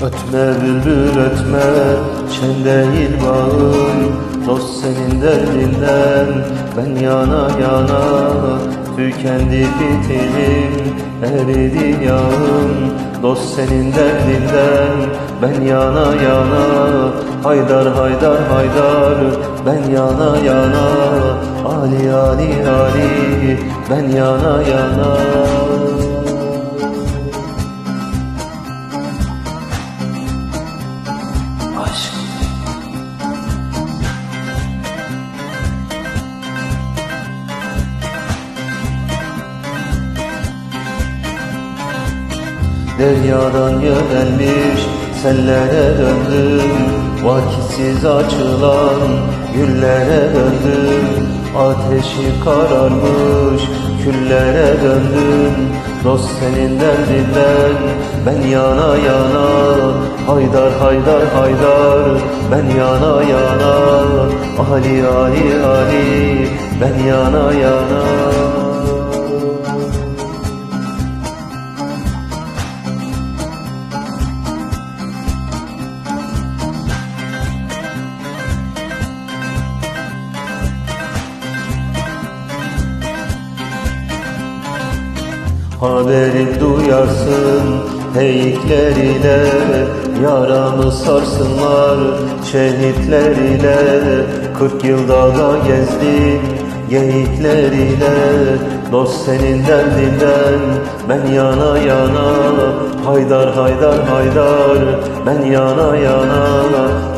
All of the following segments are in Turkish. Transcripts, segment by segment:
Ötme bülbül ötme şen değil bağım Dost senin derdinden ben yana yana. Tükendi fitilim eridi yağım. Dost senin derdinden ben yana yana. Haydar haydar haydar ben yana yana. Ali Ali Ali ben yana yana Deryadan yönelmiş sellere döndüm Vakitsiz açılan güllere döndüm Ateşi kararmış küllere döndüm Dost senin derdinden ben yana yana. Haydar haydar haydar ben yana yana. Ali Ali Ali ben yana yana Haberi duyarsın heyikler ile Yaramı sarsınlar şehitler ile Kırk yılda da gezdim geyikler ile Dost senin derdinden ben yana yana. Haydar haydar haydar ben yana yana.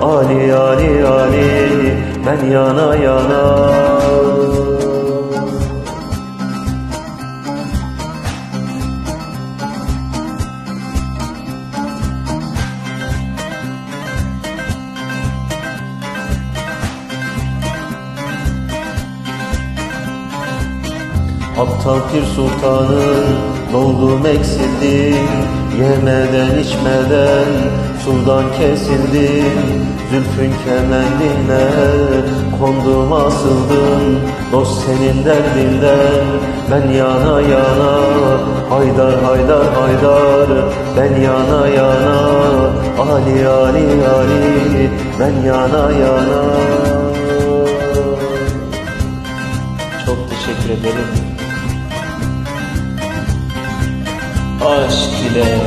Ali Ali Ali ben yana yana Aptal Pir Sultan'ın doldum eksildim Yemeden içmeden suldan kesildim. Zülfün kemendine kondum asıldım. Dost senin derdinden ben yana yana. Haydar haydar haydar ben yana yana. Ali Ali Ali ben yana yana. Çok teşekkür ederim. Aşk ile